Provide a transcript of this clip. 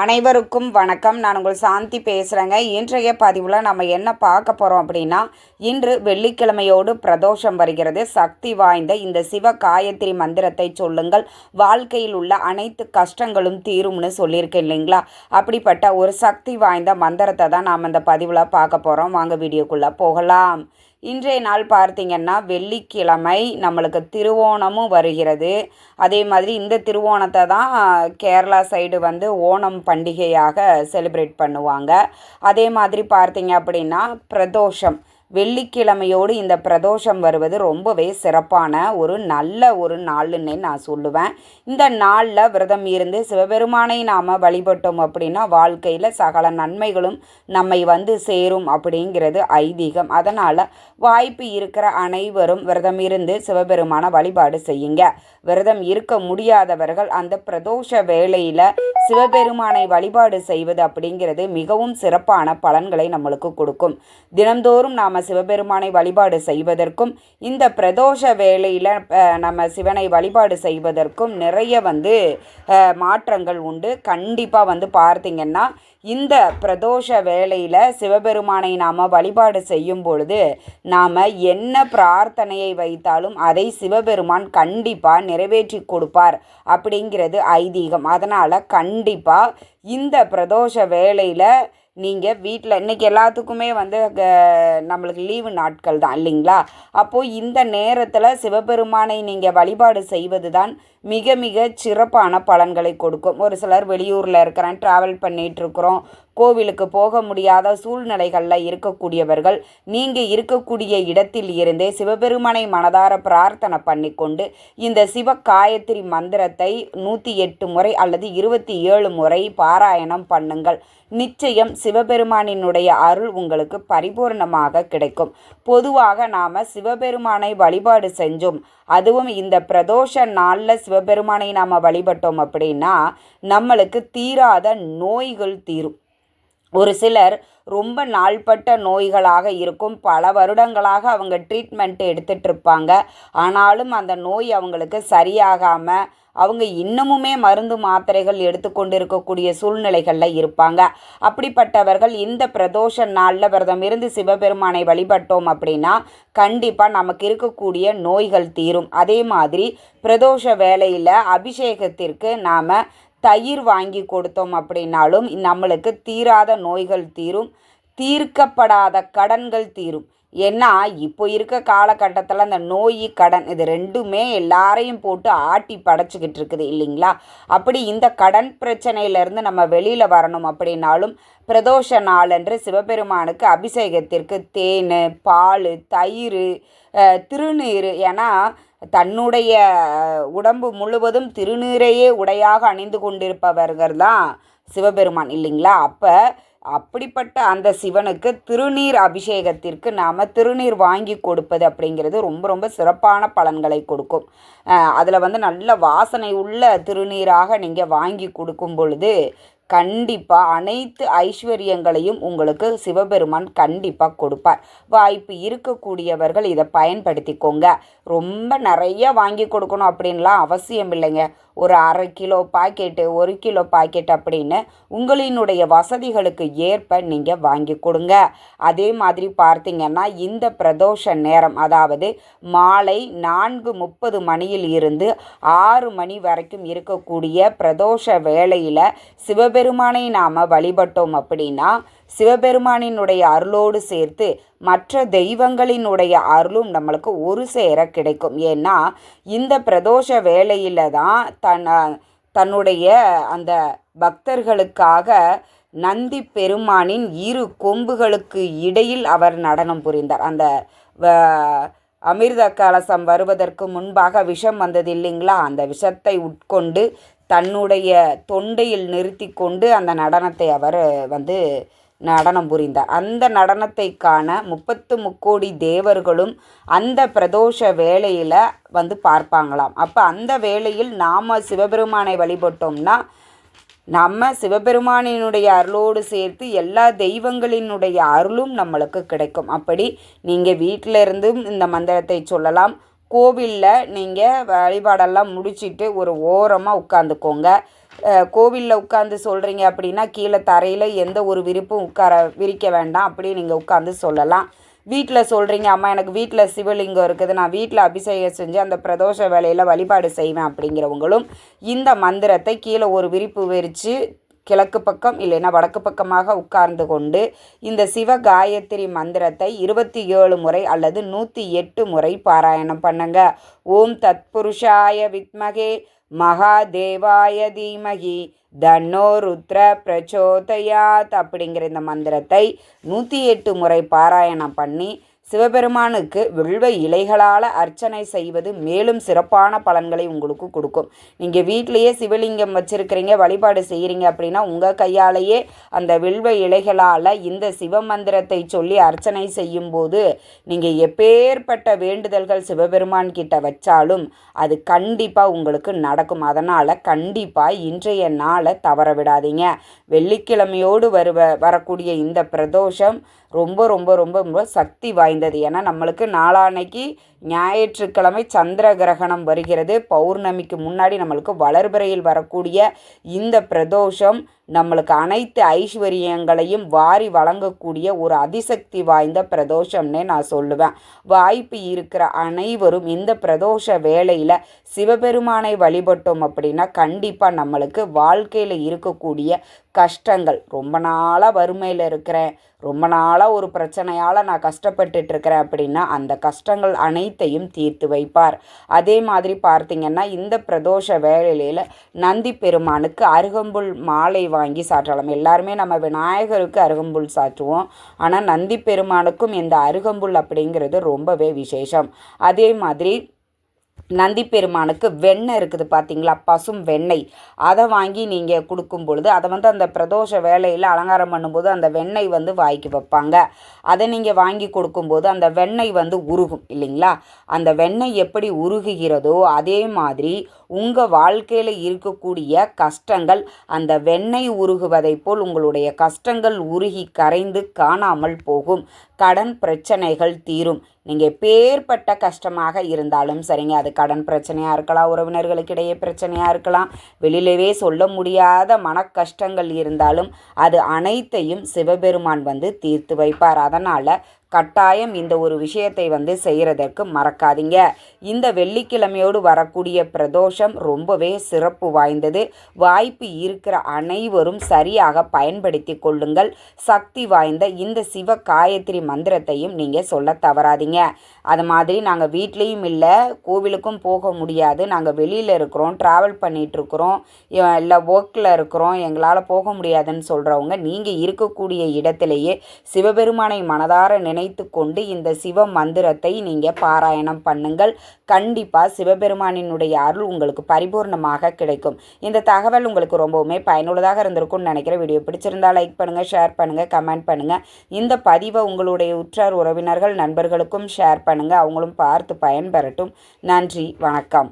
அனைவருக்கும் வணக்கம். நான் உங்கள் சாந்தி பேசுகிறேங்க இன்றைய பதிவில் நம்ம என்ன பார்க்க போகிறோம் அப்படின்னா இன்று வெள்ளிக்கிழமையோடு பிரதோஷம் வருகிறது. சக்தி வாய்ந்த இந்த சிவ காயத்ரி மந்திரத்தை சொல்லுங்கள். வாழ்க்கையில் உள்ள அனைத்து கஷ்டங்களும் தீரும்னு சொல்லியிருக்கேன் இல்லைங்களா? அப்படிப்பட்ட ஒரு சக்தி வாய்ந்த மந்திரத்தை தான் நாம் இந்த பதிவில் பார்க்க போகிறோம் வாங்க வீடியோக்குள்ளே போகலாம். இன்றைய நாள் பார்த்தீங்கன்னா வெள்ளிக்கிழமை நம்மளுக்கு திருவோணமும் வருகிறது. அதே மாதிரி இந்த திருவோணத்தை தான் கேரளா சைடு வந்து ஓணம் பண்டிகையாக செலிப்ரேட் பண்ணுவாங்க. அதே மாதிரி பார்த்திங்க அப்படின்னா பிரதோஷம். வெள்ளிக்கிழமையோடு இந்த பிரதோஷம் வருவது ரொம்பவே சிறப்பான ஒரு நல்ல ஒரு நாள்னே நான் சொல்லுவேன். இந்த நாளில் விரதம் இருந்து சிவபெருமானை நாம் வழிபட்டோம் அப்படின்னா வாழ்க்கையில் சகல நன்மைகளும் நம்மை வந்து சேரும் அப்படிங்கிறது ஐதீகம். அதனால் வாய்ப்பு இருக்கிற அனைவரும் விரதம் இருந்து சிவபெருமான வழிபாடு செய்யுங்க. விரதம் இருக்க முடியாதவர்கள் அந்த பிரதோஷ வேளையில் சிவபெருமானை வழிபாடு செய்வது அப்படிங்கிறது மிகவும் சிறப்பான பலன்களை நம்மளுக்கு கொடுக்கும். தினந்தோறும் நாம் சிவபெருமானை வழிபாடு செய்வதற்கும் இந்த பிரதோஷ வேளையில் நம்ம சிவனை வழிபாடு செய்வதற்கும் நிறைய வந்து மாற்றங்கள் உண்டு. கண்டிப்பாக வந்து பார்த்திங்கன்னா இந்த பிரதோஷ வேளையில் சிவபெருமானை நாம் வழிபாடு செய்யும் பொழுது நாம் என்ன பிரார்த்தனையை வைத்தாலும் அதை சிவபெருமான் கண்டிப்பாக நிறைவேற்றி கொடுப்பார் அப்படிங்கிறது ஐதீகம். அதனால் கண்டிப்பாக இந்த பிரதோஷ வேளையில் நீங்கள் வீட்டில் இன்றைக்கி எல்லாத்துக்குமே வந்து நம்மளுக்கு லீவு நாட்கள் தான் இல்லைங்களா? அப்போது இந்த நேரத்தில் சிவபெருமானை நீங்கள் வழிபாடு செய்வது தான் மிக மிக சிறப்பான பலன்களை கொடுக்கும். ஒரு சிலர் வெளியூரில் இருக்கிறேன் ட்ராவல் பண்ணிகிட்ருக்குறோம் கோவிலுக்கு போக முடியாத சூழ்நிலைகளில் இருக்கக்கூடியவர்கள் நீங்கள் இருக்கக்கூடிய இடத்தில் இருந்தே சிவபெருமானை மனதார பிரார்த்தனை பண்ணிக்கொண்டு இந்த சிவ காயத்ரி மந்திரத்தை நூற்றி எட்டு முறை அல்லது இருபத்தி ஏழு முறை பாராயணம் பண்ணுங்கள். நிச்சயம் சிவபெருமானினுடைய அருள் உங்களுக்கு பரிபூர்ணமாக கிடைக்கும். பொதுவாக நாம் சிவபெருமானை வழிபாடு செஞ்சோம். அதுவும் இந்த பிரதோஷ நாளில் சிவபெருமானை நாம் வழிபட்டோம் அப்படின்னா நம்மளுக்கு தீராத நோய்கள் தீரும். ஒரு சிலர் ரொம்ப நாள்பட்ட நோய்களாக இருக்கும். பல வருடங்களாக அவங்க ட்ரீட்மெண்ட் எடுத்துகிட்ருப்பாங்க ஆனாலும் அந்த நோய் அவங்களுக்கு சரியாகாமல் அவங்க இன்னமுமே மருந்து மாத்திரைகள் எடுத்துக்கொண்டு இருக்கக்கூடிய சூழ்நிலைகளில் இருப்பாங்க. அப்படிப்பட்டவர்கள் இந்த பிரதோஷ நாளில் விரதம் இருந்து சிவபெருமானை வழிபட்டோம் அப்படின்னா கண்டிப்பாக நமக்கு இருக்கக்கூடிய நோய்கள் தீரும். அதே மாதிரி பிரதோஷ வேலையில் அபிஷேகத்திற்கு நாம் தயிர் வாங்கி கொடுத்தோம் அப்படின்னாலும் நம்மளுக்கு தீராத நோய்கள் தீரும் தீர்க்கப்படாத கடன்கள் தீரும். ஏன்னா இப்போ இருக்க காலகட்டத்தில் அந்த நோய் கடன் இது ரெண்டுமே எல்லாரையும் போட்டு ஆட்டி படைச்சிக்கிட்டு இருக்குது இல்லைங்களா? அப்படி இந்த கடன் பிரச்சனையிலேருந்து நம்ம வெளியில் வரணும் அப்படின்னாலும் பிரதோஷ நாளன்று சிவபெருமானுக்கு அபிஷேகத்திற்கு தேன் பால் தயிர் திருநீர். ஏன்னா தன்னுடைய உடம்பு முழுவதும் திருநீரையே உடையாக அணிந்து கொண்டிருப்பவர்கள் தான் சிவபெருமான் இல்லைங்களா? அப்போ அப்படிப்பட்ட அந்த சிவனுக்கு திருநீர் அபிஷேகத்திற்கு நாம் திருநீர் வாங்கி கொடுப்பது அப்படிங்கிறது ரொம்ப ரொம்ப சிறப்பான பலன்களை கொடுக்கும். அதில் வந்து நல்ல வாசனை உள்ள திருநீராக நீங்கள் வாங்கி கொடுக்கும் பொழுது கண்டிப்பாக அனைத்து ஐஸ்வர்யங்களையும் உங்களுக்கு சிவபெருமான் கண்டிப்பாக கொடுப்பார். வாய்ப்பு இருக்கக்கூடியவர்கள் இதை பயன்படுத்திக்கோங்க. ரொம்ப நிறைய வாங்கி கொடுக்கணும் அப்படின்லாம் அவசியம் இல்லைங்க. ஒரு அரை கிலோ பாக்கெட்டு ஒரு கிலோ பாக்கெட் அப்படின்னு உங்களினுடைய வசதிகளுக்கு ஏற்ப நீங்கள் வாங்கி கொடுங்க. அதே மாதிரி பார்த்தீங்கன்னா இந்த பிரதோஷ நேரம் அதாவது மாலை நான்கு முப்பது மணியில் இருந்து ஆறு மணி வரைக்கும் இருக்கக்கூடிய பிரதோஷ வேளையில் சிவபெருமானை நாம் வழிபட்டோம் அப்படின்னா சிவபெருமானினுடைய அருளோடு சேர்த்து மற்ற தெய்வங்களினுடைய அருளும் நம்மளுக்கு ஒரு சேர கிடைக்கும். ஏன்னா இந்த பிரதோஷ வேலையில் தான் தன் தன்னுடைய அந்த பக்தர்களுக்காக நந்தி பெருமானின் இரு கொம்புகளுக்கு இடையில் அவர் நடனம் புரிந்தார். அந்த அமிர்த கலசம் வருவதற்கு முன்பாக விஷம் வந்தது இல்லைங்களா? அந்த விஷத்தை உட்கொண்டு தன்னுடைய தொண்டையில் நிறுத்தி கொண்டு அந்த நடனத்தை அவர் வந்து நடனம் புரிந்தார். அந்த நடனத்தை காண முப்பத்து முக்கோடி தேவர்களும் அந்த பிரதோஷ வேளையில் வந்து பார்ப்பாங்களாம். அப்போ அந்த வேளையில் நாம் சிவபெருமானை வழிபட்டோம்னா நம்ம சிவபெருமானினுடைய அருளோடு சேர்த்து எல்லா தெய்வங்களினுடைய அருளும் நம்மளுக்கு கிடைக்கும். அப்படி நீங்கள் வீட்டில் இருந்தும் இந்த மந்திரத்தை சொல்லலாம். கோவிலில் நீங்கள் வழிபாடெல்லாம் முடிச்சிட்டு ஒரு ஓரமாக உட்காந்துக்கோங்க. கோவிலில் உட்காந்து சொல்கிறீங்க அப்படின்னா கீழே தரையில் எந்த ஒரு விரிப்பும் உட்கார விரிக்க வேண்டாம். அப்படியே நீங்கள் உட்காந்து சொல்லலாம். வீட்டில் சொல்கிறீங்க அம்மா எனக்கு வீட்டில் சிவலிங்கம் இருக்குது. நான் வீட்டில் அபிஷேகம் செஞ்சு அந்த பிரதோஷ வேலையில் வழிபாடு செய்வேன் அப்படிங்கிறவங்களும் இந்த மந்திரத்தை கீழே ஒரு விரிப்பு விரித்து கிழக்கு பக்கம் இல்லைன்னா வடக்கு பக்கமாக உட்கார்ந்து கொண்டு இந்த சிவ காயத்ரி மந்திரத்தை இருபத்தி ஏழு முறை அல்லது நூற்றி எட்டு முறை பாராயணம் பண்ணுங்க. ஓம் தத்புருஷாய வித்மகே மகாதேவாய தீமகி தன்னோ ருத்ர பிரச்சோதயாத் அப்படிங்கிற இந்த மந்திரத்தை நூற்றி எட்டு முறை பாராயணம் பண்ணி சிவபெருமானுக்கு வில்வ இலைகளால் அர்ச்சனை செய்வது மேலும் சிறப்பான பலன்களை உங்களுக்கு கொடுக்கும். நீங்கள் வீட்டிலையே சிவலிங்கம் வச்சுருக்கிறீங்க வழிபாடு செய்கிறீங்க அப்படின்னா உங்கள் கையாலேயே அந்த வில்வ இலைகளால் இந்த சிவ மந்திரத்தை சொல்லி அர்ச்சனை செய்யும்போது நீங்கள் எப்பேற்பட்ட வேண்டுதல்கள் சிவபெருமான் கிட்ட வச்சாலும் அது கண்டிப்பாக உங்களுக்கு நடக்கும். அதனால் கண்டிப்பாக இன்றைய நாளை தவற விடாதீங்க. வெள்ளிக்கிழமையோடு வருவ வரக்கூடிய இந்த பிரதோஷம் ரொம்ப ரொம்ப ரொம்ப ரொம்ப சக்தி வாய்ந்தது. ஏன்னா நம்மளுக்கு நாளான்னைக்கு ஞாயிற்றுக்கிழமை சந்திர கிரகணம் வருகிறது. பௌர்ணமிக்கு முன்னாடி நம்மளுக்கு வளர்பிறையில் வரக்கூடிய இந்த பிரதோஷம் நம்மளுக்கு அனைத்து ஐஸ்வர்யங்களையும் வாரி வழங்கக்கூடிய ஒரு அதிசக்தி வாய்ந்த பிரதோஷம்னே நான் சொல்லுவேன். வாய்ப்பு இருக்கிற அனைவரும் இந்த பிரதோஷ வேளையில் சிவபெருமானை வழிபட்டோம் அப்படின்னா கண்டிப்பாக நம்மளுக்கு வாழ்க்கையில் இருக்கக்கூடிய கஷ்டங்கள். ரொம்ப நாளாக வறுமையில் இருக்கிறேன். ரொம்ப நாளாக ஒரு பிரச்சனையால் நான் கஷ்டப்பட்டுட்டு இருக்கிறேன் அப்படின்னா அந்த கஷ்டங்கள் அனைத்தையும் தீர்த்து வைப்பார். அதே மாதிரி பார்த்திங்கன்னா இந்த பிரதோஷ வேளையில் நந்தி பெருமானுக்கு அருகம்புல் மாலை வாங்கி சாற்றலாம். எல்லாருமே நம்ம விநாயகருக்கு அருகம்புல் சாற்றுவோம். ஆனால் நந்தி பெருமானுக்கும் இந்த அருகம்புல் அப்படிங்கிறது ரொம்பவே விசேஷம். அதே மாதிரி நந்தி பெருமானுக்கு வெண்ணெய் இருக்குது பார்த்தீங்களா பசும் வெண்ணெய். அதை வாங்கி நீங்கள் கொடுக்கும் பொழுது அதை வந்து அந்த பிரதோஷ வேலையில் அலங்காரம் பண்ணும்போது அந்த வெண்ணெய் வந்து வாய்க்கு வைப்பாங்க. அதை நீங்கள் வாங்கி கொடுக்கும்போது அந்த வெண்ணெய் வந்து உருகும் இல்லைங்களா? அந்த வெண்ணெய் எப்படி உருகுகிறதோ அதே மாதிரி உங்கள் வாழ்க்கையில் இருக்கக்கூடிய கஷ்டங்கள் அந்த வெண்ணெய் உருகுவதை போல் உங்களுடைய கஷ்டங்கள் உருகி கரைந்து காணாமல் போகும். கடன் பிரச்சனைகள் தீரும். நீங்கள் பேர்பட்ட கஷ்டமாக இருந்தாலும் சரிங்க அது கடன் பிரச்சனையாக இருக்கலாம் உறவினர்களுக்கு இடையே பிரச்சனையாக இருக்கலாம் வெளியிலவே சொல்ல முடியாத மன கஷ்டங்கள் இருந்தாலும் அது அனைத்தையும் சிவபெருமான் வந்து தீர்த்து வைப்பார். அதனால் கட்டாயம் இந்த ஒரு விஷயத்தை வந்து செய்கிறதற்கு மறக்காதீங்க. இந்த வெள்ளிக்கிழமையோடு வரக்கூடிய பிரதோஷம் ரொம்பவே சிறப்பு வாய்ந்தது. வாய்ப்பு இருக்கிற அனைவரும் சரியாக பயன்படுத்தி கொள்ளுங்கள். சக்தி வாய்ந்த இந்த சிவ காயத்ரி மந்திரத்தையும் நீங்கள் சொல்ல தவறாதீங்க. அது மாதிரி நாங்கள் வீட்லேயும் இல்லை கோவிலுக்கும் போக முடியாது. நாங்கள் வெளியில் இருக்கிறோம் ட்ராவல் பண்ணிகிட்ருக்குறோம் இல்லை ஒர்க்கில் இருக்கிறோம் எங்களால் போக முடியாதுன்னு சொல்கிறவங்க நீங்கள் இருக்கக்கூடிய இடத்துலையே சிவபெருமானை மனதார நினை நினைத்து கொண்டு இந்த சிவ மந்திரத்தை நீங்கள் பாராயணம் பண்ணுங்கள். கண்டிப்பாக சிவபெருமானினுடைய அருள் உங்களுக்கு பரிபூர்ணமாக கிடைக்கும். இந்த தகவல் உங்களுக்கு ரொம்பவுமே பயனுள்ளதாக இருந்திருக்கும்னு நினைக்கிறேன். வீடியோ பிடிச்சிருந்தால் லைக் பண்ணுங்கள் ஷேர் பண்ணுங்கள் கமெண்ட் பண்ணுங்கள் இந்த பதிவை உங்களுடைய உற்றார் உறவினர்கள் நண்பர்களுக்கும் ஷேர் பண்ணுங்கள் அவங்களும் பார்த்து பயன்பெறட்டும். நன்றி வணக்கம்.